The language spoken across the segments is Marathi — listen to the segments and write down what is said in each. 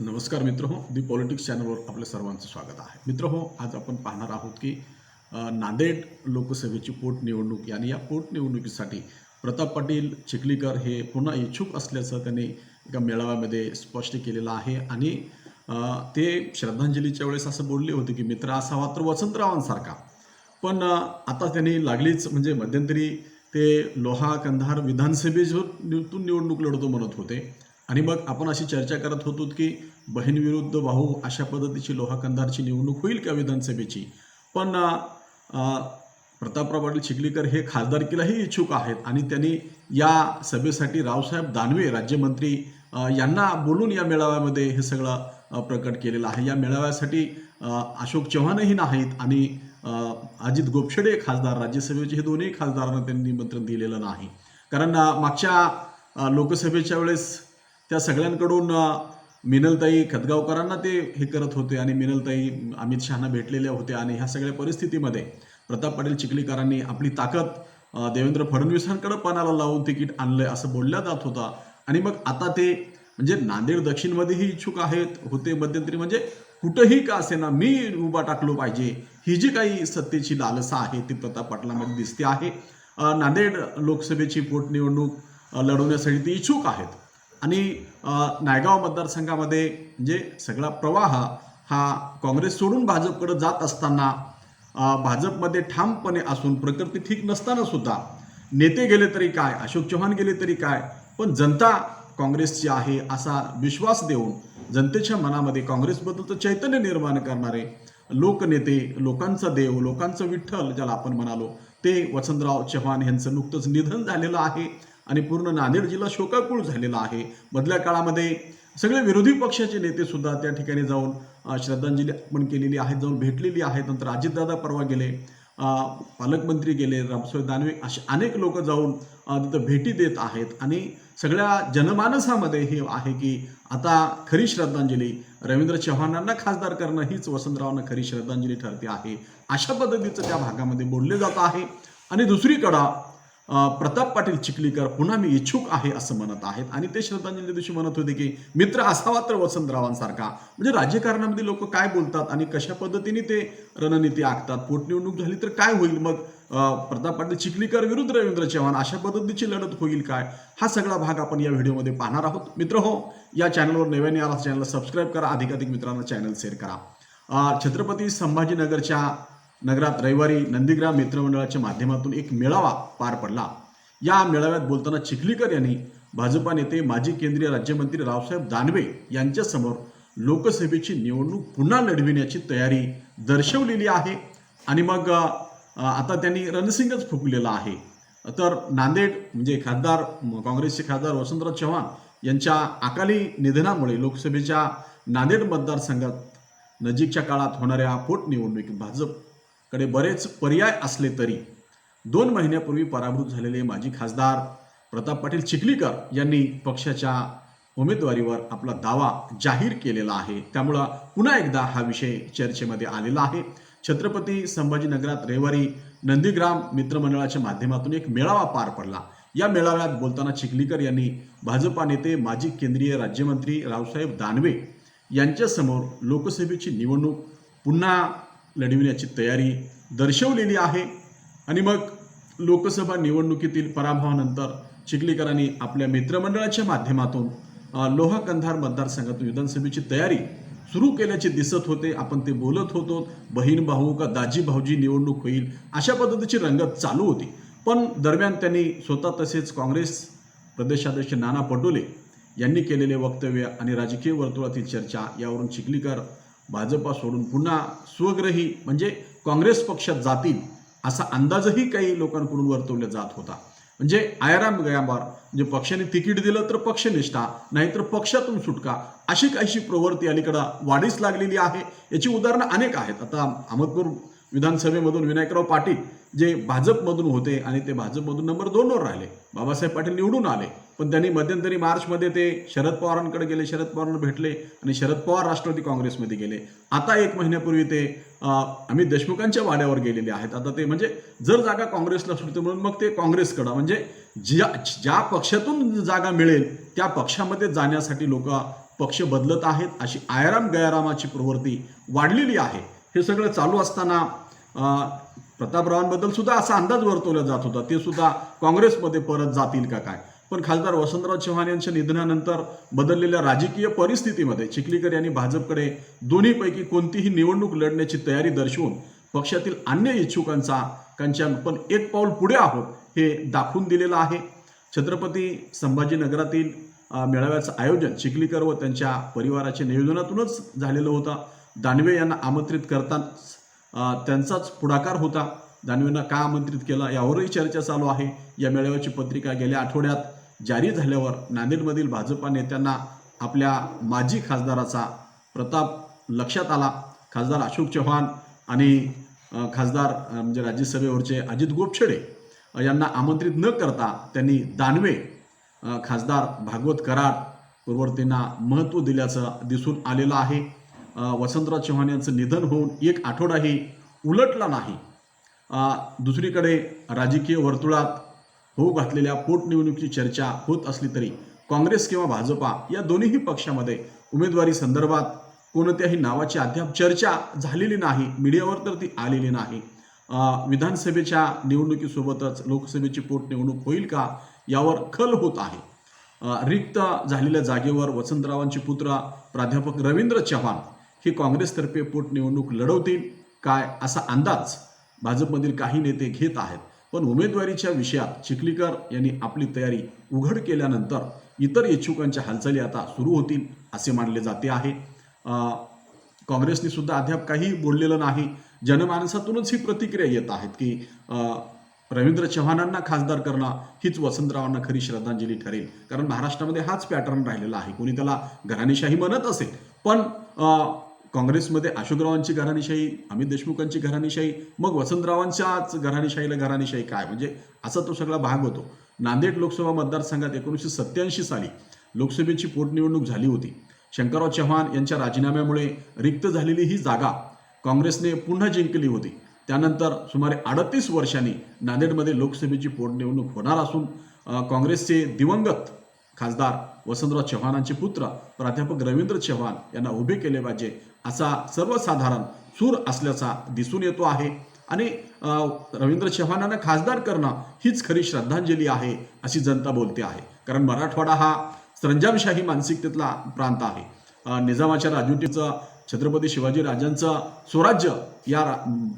नमस्कार मित्र हो दी पॉलिटिक्स चॅनलवर आपल्या सर्वांचं स्वागत आहे. मित्र हो आज आपण पाहणार आहोत की नांदेड लोकसभेची पोटनिवडणूक आणि या पोटनिवडणुकीसाठी प्रताप पाटील चिखलीकर हे पुन्हा इच्छुक असल्याचं त्यांनी एका मेळाव्यामध्ये स्पष्ट केलेलं आहे. आणि ते श्रद्धांजलीच्या वेळेस असं बोलले होते की मित्र असावा तर वसंतरावांसारखा. पण आता त्यांनी लागलीच म्हणजे मध्यंतरी ते लोहा कंधार विधानसभेतून निवडणूक लढवतो म्हणत होते. आणि मग आपण अशी चर्चा करत होतो की बहीण विरुद्ध भाऊ अशा पद्धतीची लोहाकंधारची निवडणूक होईल का विधानसभेची? पण प्रतापराव पाटील चिखलीकर हे खासदारकीलाही इच्छुक आहेत आणि त्यांनी या सभेसाठी रावसाहेब दानवे राज्यमंत्री यांना बोलून या मेळाव्यामध्ये हे सगळं प्रकट केलेलं आहे. या मेळाव्यासाठी अशोक चव्हाणही नाहीत आणि अजित गोपछडे खासदार. राज्यसभेचे हे दोन्ही खासदारांना त्यांनी निमंत्रण दिलेलं नाही. कारण मागच्या लोकसभेच्या वेळेस त्या सगळ्यांकडून मिनलताई खतगावकरांना ते हे करत होते आणि मिनलताई अमित शहाना भेटलेल्या होत्या आणि ह्या सगळ्या परिस्थितीमध्ये प्रताप पाटील चिखलीकरांनी आपली ताकद देवेंद्र फडणवीसांकडे पणाला लावून तिकीट आणलंय असं बोलल्या जात होता. आणि मग आता ते म्हणजे नांदेड दक्षिणमध्येही इच्छुक आहेत होते मध्यंतरी म्हणजे कुठंही का असेना मी उभा टाकलो पाहिजे. ही जी काही सत्तेची लालसा आहे ती प्रताप पाटलांमध्ये दिसते आहे. नांदेड लोकसभेची पोटनिवडणूक लढवण्यासाठी ते इच्छुक आहेत. आणि नायगाव मतदारसंघामध्ये म्हणजे सगळा प्रवाह हा काँग्रेस सोडून भाजपकडे जात असताना भाजपमध्ये ठामपणे असून प्रकृती ठीक नसताना सुद्धा नेते गेले तरी काय अशोक चव्हाण गेले तरी काय पण जनता काँग्रेसची आहे असा विश्वास देऊन जनतेच्या मनामध्ये काँग्रेसबद्दलचं चैतन्य निर्माण करणारे लोकनेते लोकांचा देव लोकांचं विठ्ठल ज्याला आपण म्हणालो ते वसंतराव चव्हाण यांचं नुकतंच निधन झालेलं आहे. आणि पूर्ण नांदेड जिल्हा शोकाकुळ झालेला आहे. मधल्या काळामध्ये सगळे विरोधी पक्षाचे नेते सुद्धा त्या ठिकाणी जाऊन श्रद्धांजली आपण केलेली आहे जाऊन भेटलेली आहेत. नंतर अजितदादा परवा गेले पालकमंत्री गेले रामसाहेब दानवे असे अनेक लोक जाऊन तिथं भेटी देत आहेत. आणि सगळ्या जनमानसामध्ये हे आहे की आता खरी श्रद्धांजली रवींद्र चव्हाणांना खासदार करणं हीच वसंतरावांना खरी श्रद्धांजली ठरते आहे. अशा पद्धतीचं त्या भागामध्ये बोलले जात आहे. आणि दुसरीकडं प्रताप पाटील चिखलीकर पुन्हा मी इच्छुक आहे असं म्हणत आहेत. आणि ते श्रद्धांजली दिवशी म्हणत होते की मित्र असावा तर वसंतरावांसारखा. म्हणजे राजकारणामध्ये लोक काय बोलतात आणि कशा पद्धतीने ते रणनीती आखतात पोटनिवडणूक झाली तर काय होईल? मग प्रताप पाटील चिखलीकर विरुद्ध रवींद्र चव्हाण अशा पद्धतीची लढत होईल काय? हा सगळा भाग आपण या व्हिडिओमध्ये पाहणार आहोत. मित्र हो या चॅनलवर नव्याने आला चॅनलला सबस्क्राईब करा. अधिकाधिक मित्रांना चॅनल शेअर करा. छत्रपती संभाजीनगरच्या नगरात रविवारी नंदीग्राम मित्रमंडळाच्या माध्यमातून एक मेळावा पार पडला. या मेळाव्यात बोलताना चिखलीकर यांनी भाजपा नेते माजी केंद्रीय राज्यमंत्री रावसाहेब दानवे यांच्यासमोर लोकसभेची निवडणूक पुन्हा लढविण्याची तयारी दर्शवलेली आहे आणि मग आता त्यांनी रणसिंगच फुकलेला आहे. तर नांदेड म्हणजे खासदार काँग्रेसचे खासदार वसंतराव चव्हाण यांच्या अकाली निधनामुळे लोकसभेच्या नांदेड मतदारसंघात नजीकच्या काळात होणाऱ्या पोटनिवडणुकीत भाजप कडे बरेच पर्याय असले तरी दोन महिन्यापूर्वी पराभूत झालेले माजी खासदार प्रताप पाटील चिखलीकर यांनी पक्षाच्या उमेदवारीवर आपला दावा जाहीर केलेला आहे. त्यामुळं पुन्हा एकदा हा विषय चर्चेमध्ये आलेला आहे. छत्रपती संभाजीनगरात रविवारी नंदीग्राम मित्रमंडळाच्या माध्यमातून एक मेळावा पार पडला. या मेळाव्यात बोलताना चिखलीकर यांनी भाजपा नेते माजी केंद्रीय राज्यमंत्री रावसाहेब दानवे यांच्यासमोर लोकसभेची निवडणूक पुन्हा लढविण्याची तयारी दर्शवलेली आहे. आणि मग लोकसभा निवडणुकीतील पराभवानंतर चिखलीकरांनी आपल्या मित्रमंडळाच्या माध्यमातून लोहकंधार लोहा कंधार मतदारसंघातून विधानसभेची तयारी सुरू केल्याचे दिसत होते. आपण ते बोलत होतो बहीण भाऊ का दाजी भाऊजी निवडणूक होईल? अशा पद्धतीची रंगत चालू होती. पण दरम्यान त्यांनी स्वतः तसेच काँग्रेस प्रदेशाध्यक्ष नाना पटोले यांनी केलेले वक्तव्य आणि राजकीय वर्तुळातील चर्चा यावरून चिखलीकर भाजपा सोडून पुन्हा स्वग्रही म्हणजे काँग्रेस पक्षात जातील असा अंदाजही काही लोकांकडून वर्तवला जात होता. म्हणजे आयराम गयाबार म्हणजे पक्षाने तिकीट दिलं तर पक्षनिष्ठा नाहीतर पक्षातून सुटका अशी काहीशी प्रवृत्ती अलीकडं वाढीस लागलेली आहे. याची उदाहरणं अनेक आहेत. आता अहमदपूर विधानसभेमधून विनायकराव पाटील जे भाजपमधून होते आणि ते भाजपमधून नंबर दोनवर राहिले. बाबासाहेब पाटील निवडून आले. पण त्यांनी मध्यंतरी मार्चमध्ये ते शरद पवारांकडे गेले शरद पवारांना भेटले आणि शरद पवार राष्ट्रवादी काँग्रेसमध्ये गेले. आता एक महिन्यापूर्वी ते अमित देशमुखांच्या वाड्यावर गेलेले आहेत. आता ते म्हणजे जर जागा काँग्रेसला सुटते म्हणून मग ते काँग्रेसकडं. म्हणजे ज्या ज्या पक्षातून जागा मिळेल त्या पक्षामध्ये जाण्यासाठी लोक पक्ष बदलत आहेत. अशी आयराम गयारामाची प्रवृत्ती वाढलेली आहे. हे सगळं चालू असताना प्रतापरावांबद्दल सुद्धा असा अंदाज वर्तवला जात होता. ते सुद्धा काँग्रेसमध्ये परत जातील का काय? पण खासदार वसंतराव चव्हाण यांच्या निधनानंतर बदललेल्या राजकीय परिस्थितीमध्ये चिखलीकर यांनी भाजपकडे दोन्हीपैकी कोणतीही निवडणूक लढण्याची तयारी दर्शवून पक्षातील अन्य इच्छुकांचा कांच्या पण एक पाऊल पुढे आहोत हे दाखवून दिलेलं आहे. छत्रपती संभाजीनगरातील मेळाव्याचं आयोजन चिखलीकर व त्यांच्या परिवाराच्या नियोजनातूनच झालेलं होतं. दानवे यांना आमंत्रित करतानाच त्यांचाच पुढाकार होता. दानवेंना का आमंत्रित केला यावरही चर्चा चालू आहे. या मेळाव्याची पत्रिका गेल्या आठवड्यात जारी झाल्यावर नांदेडमधील भाजपा नेत्यांना आपल्या माजी खासदाराचा प्रताप लक्षात आला. खासदार अशोक चव्हाण आणि खासदार म्हणजे राज्यसभेवरचे अजित गोपछडे यांना आमंत्रित न करता त्यांनी दानवे खासदार भागवत कराड प्रवर्तींना महत्त्व दिल्याचं दिसून आलेलं आहे. वसंतराव चव्हाण यांचं निधन होऊन एक आठवडाही उलटला नाही. दुसरीकडे राजकीय वर्तुळात होऊ घातलेल्या पोटनिवडणुकीची चर्चा होत असली तरी काँग्रेस किंवा भाजपा या दोन्हीही पक्षामध्ये उमेदवारी संदर्भात कोणत्याही नावाची अद्याप चर्चा झालेली नाही मीडियावर तर ती आलेली नाही. विधानसभेच्या निवडणुकीसोबतच लोकसभेची पोटनिवडणूक होईल का यावर खल होत आहे. रिक्त झालेल्या जागेवर वसंतरावांचे पुत्र प्राध्यापक रवींद्र चव्हाण हे काँग्रेसतर्फे पोटनिवडणूक लढवतील काय असा अंदाज भाजपमधील काही नेते घेत आहेत. पण उमेदवारीच्या विषयात चिखलीकर यांनी आपली तयारी उघड केल्यानंतर इतर इच्छुकांच्या हालचाली आता सुरू होतील असे मानले जाते आहे. काँग्रेसने सुद्धा अद्याप काही बोललेलं नाही. जनमानसातूनच ही प्रतिक्रिया येत आहेत की रवींद्र चव्हाणांना खासदार करणं हीच वसंतरावांना खरी श्रद्धांजली ठरेल. कारण महाराष्ट्रामध्ये हाच पॅटर्न राहिलेला आहे. कोणी त्याला घराणेशाही म्हणत असेल पण काँग्रेसमध्ये अशोकरावांची घराणीशाही अमित देशमुखांची घराणीशाही मग वसंतरावांच्याच घराणीशाहीला घराणीशाही काय? म्हणजे असा तो सगळा भाग होतो. नांदेड लोकसभा मतदारसंघात एकोणीसशे सत्याऐंशी साली लोकसभेची पोटनिवडणूक झाली होती. शंकरराव चव्हाण यांच्या राजीनाम्यामुळे रिक्त झालेली ही जागा काँग्रेसने पुन्हा जिंकली होती. त्यानंतर सुमारे अडतीस वर्षांनी नांदेडमध्ये लोकसभेची पोटनिवडणूक होणार असून काँग्रेसचे दिवंगत खासदार वसंतराव चव्हाणांचे पुत्र प्राध्यापक रवींद्र चव्हाण यांना उभे केले पाहिजे असा सर्वसाधारण सूर असल्याचा दिसून येतो आहे. आणि रवींद्र चव्हाणांना खासदार करणं हीच खरी श्रद्धांजली आहे अशी जनता बोलते आहे. कारण मराठवाडा हा सरंजामशाही मानसिकतेतला प्रांत आहे. निजामाच्या राजवटीचं छत्रपती शिवाजी राजांचं स्वराज्य या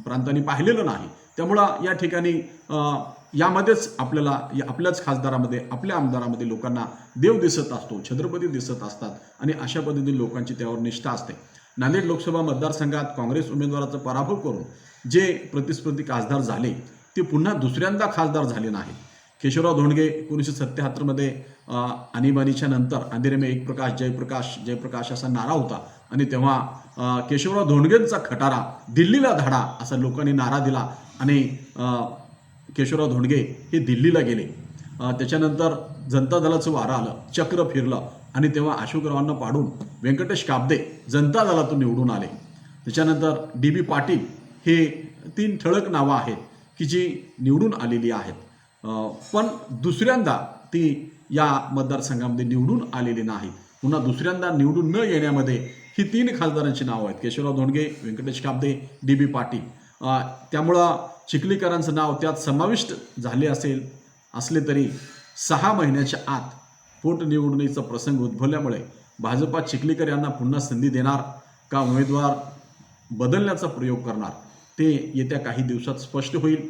प्रांताने पाहिलेलं नाही. त्यामुळं या ठिकाणी यामध्येच आपल्याला या आपल्याच खासदारामध्ये आपल्या आमदारामध्ये लोकांना देव दिसत असतो छत्रपती दिसत असतात आणि अशा पद्धतीने लोकांची त्यावर निष्ठा असते. नांदेड लोकसभा मतदारसंघात काँग्रेस उमेदवाराचा पराभव करून जे प्रतिस्पर्धी खासदार झाले ते पुन्हा दुसऱ्यांदा खासदार झाले नाही केशवराव धोंडगे एकोणीसशे सत्याहत्तरमध्ये आणीबाणीच्या नंतर अंधेरेमे एक प्रकाश जयप्रकाश जयप्रकाश असा नारा होता. आणि तेव्हा केशवराव धोंडगेंचा खटारा दिल्लीला धाडा असा लोकांनी नारा दिला आणि केशवराव धोंडगे हे दिल्लीला गेले. त्याच्यानंतर जनता दलाचं वारं आलं चक्र फिरलं आणि तेव्हा अशोकरावांना पाडून व्यंकटेश काब्दे जनता दलातून निवडून आले. त्याच्यानंतर डी बी पाटील हे तीन ठळक नावं आहेत की जी निवडून आलेली आहेत. पण दुसऱ्यांदा ती या मतदारसंघामध्ये निवडून आलेली नाही. पुन्हा दुसऱ्यांदा निवडून न येण्यामध्ये ही तीन खासदारांची नावं आहेत. Keshavrao Dhondge Vyankatesh Kabde D B Patil. त्यामुळं चिखलीकरांचं नाव त्यात समाविष्ट झाले असेल असले तरी सहा महिन्याच्या आत पोटनिवडणुकीचा प्रसंग उद्भवल्यामुळे भाजपा चिखलीकर यांना पुन्हा संधी देणार का उमेदवार बदलण्याचा प्रयोग करणार ते येत्या काही दिवसात स्पष्ट होईल.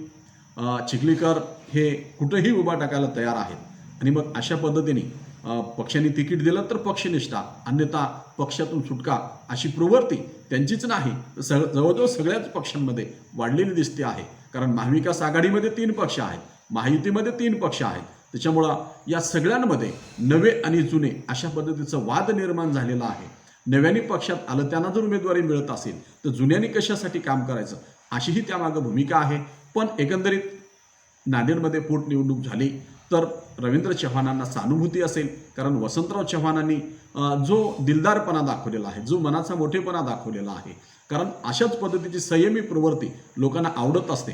चिखलीकर हे कुठंही उभा टाकायला तयार आहेत. आणि मग अशा पद्धतीने पक्षाने तिकीट दिलं तर पक्षनिष्ठा अन्यथा पक्षातून सुटका अशी प्रवृत्ती त्यांचीच नाही. तर सग जवळजवळ सगळ्याच पक्षांमध्ये वाढलेली दिसते आहे. कारण महाविकास आघाडीमध्ये तीन पक्ष आहेत महायुतीमध्ये तीन पक्ष आहेत. त्याच्यामुळं या सगळ्यांमध्ये नवे आणि जुने अशा पद्धतीचा वाद निर्माण झालेला आहे. नव्याने पक्षात आलं त्यांना जर उमेदवारी मिळत असेल तर जुन्यांनी कशासाठी काम करायचं? अशीही त्यामागं भूमिका आहे. पण एकंदरीत नांदेडमध्ये पोटनिवडणूक झाली तर रवींद्र चव्हाणांना सानुभूती असेल कारण वसंतराव चव्हाणांनी जो दिलदारपणा दाखवलेला आहे जो मनाचा मोठेपणा दाखवलेला आहे कारण अशाच पद्धतीची संयमी प्रवृत्ती लोकांना आवडत असते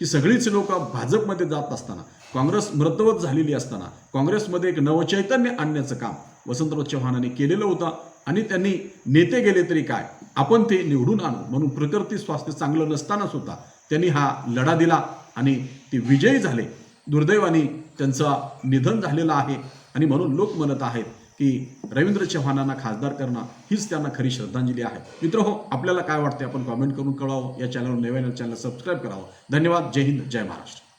की सगळीच लोक भाजपमध्ये जात असताना काँग्रेस मृतवत झालेली असताना काँग्रेसमध्ये एक नवचैतन्य आणण्याचं काम वसंतराव चव्हाणांनी केलेलं होतं आणि त्यांनी नेते गेले तरी काय आपण ते निवडून आणू म्हणून प्रकृती स्वास्थ्य चांगलं नसताना सुद्धा त्यांनी हा लढा दिला आणि ते विजयी झाले दुर्दैवाने त्यांचं निधन झालेलं आहे. आणि म्हणून लोक म्हणत आहेत की रवींद्र चव्हाणांना खासदार करणं हीच त्यांना खरी श्रद्धांजली आहे. मित्र हो आपल्याला काय वाटते आपण कॉमेंट करून कळवावं. या चॅनलवर नव्यानं चॅनल सबस्क्राईब करावं. धन्यवाद. जय हिंद. जय महाराष्ट्र.